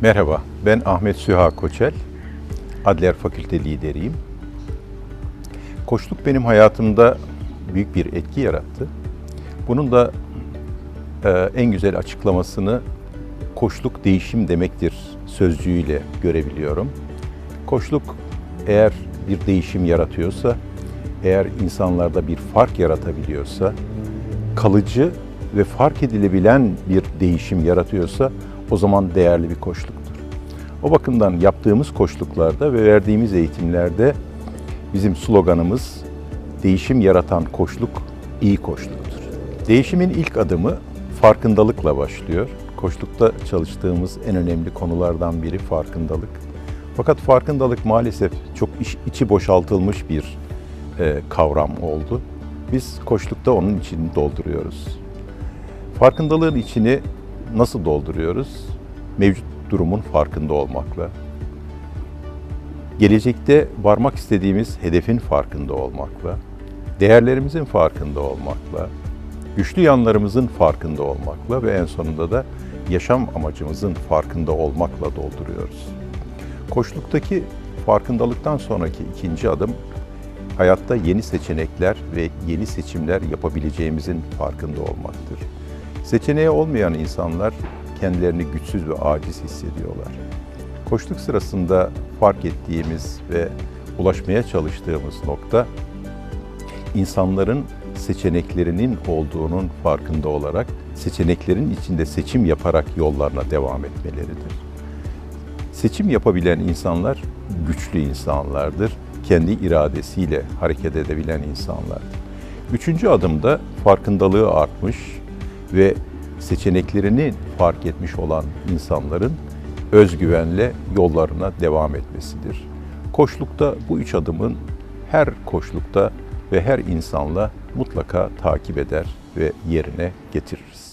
Merhaba, ben Ahmet Süha Koçel. Adliyer Fakülte lideriyim. Koçluk benim hayatımda büyük bir etki yarattı. Bunun da e, en güzel açıklamasını koçluk değişim demektir sözcüğüyle görebiliyorum. Koçluk eğer bir değişim yaratıyorsa, eğer insanlarda bir fark yaratabiliyorsa, kalıcı ve fark edilebilen bir değişim yaratıyorsa o zaman değerli bir koçluktur. O bakımdan yaptığımız koçluklarda ve verdiğimiz eğitimlerde bizim sloganımız değişim yaratan koçluk iyi koçluktur. Değişimin ilk adımı farkındalıkla başlıyor. Koçlukta çalıştığımız en önemli konulardan biri farkındalık. Fakat farkındalık maalesef çok iç- içi boşaltılmış bir e, kavram oldu. Biz koçlukta onun içini dolduruyoruz. Farkındalığın içini nasıl dolduruyoruz? Mevcut durumun farkında olmakla. Gelecekte varmak istediğimiz hedefin farkında olmakla, değerlerimizin farkında olmakla, güçlü yanlarımızın farkında olmakla ve en sonunda da yaşam amacımızın farkında olmakla dolduruyoruz. Koçluktaki farkındalıktan sonraki ikinci adım hayatta yeni seçenekler ve yeni seçimler yapabileceğimizin farkında olmaktır. Seçeneği olmayan insanlar kendilerini güçsüz ve aciz hissediyorlar. Koçluk sırasında fark ettiğimiz ve ulaşmaya çalıştığımız nokta insanların seçeneklerinin olduğunun farkında olarak seçeneklerin içinde seçim yaparak yollarına devam etmeleridir. Seçim yapabilen insanlar güçlü insanlardır. Kendi iradesiyle hareket edebilen insanlardır. Üçüncü adımda farkındalığı artmış ve seçeneklerini fark etmiş olan insanların özgüvenle yollarına devam etmesidir. Koçlukta bu üç adımın her koçlukta ve her insanla mutlaka takip eder ve yerine getiririz.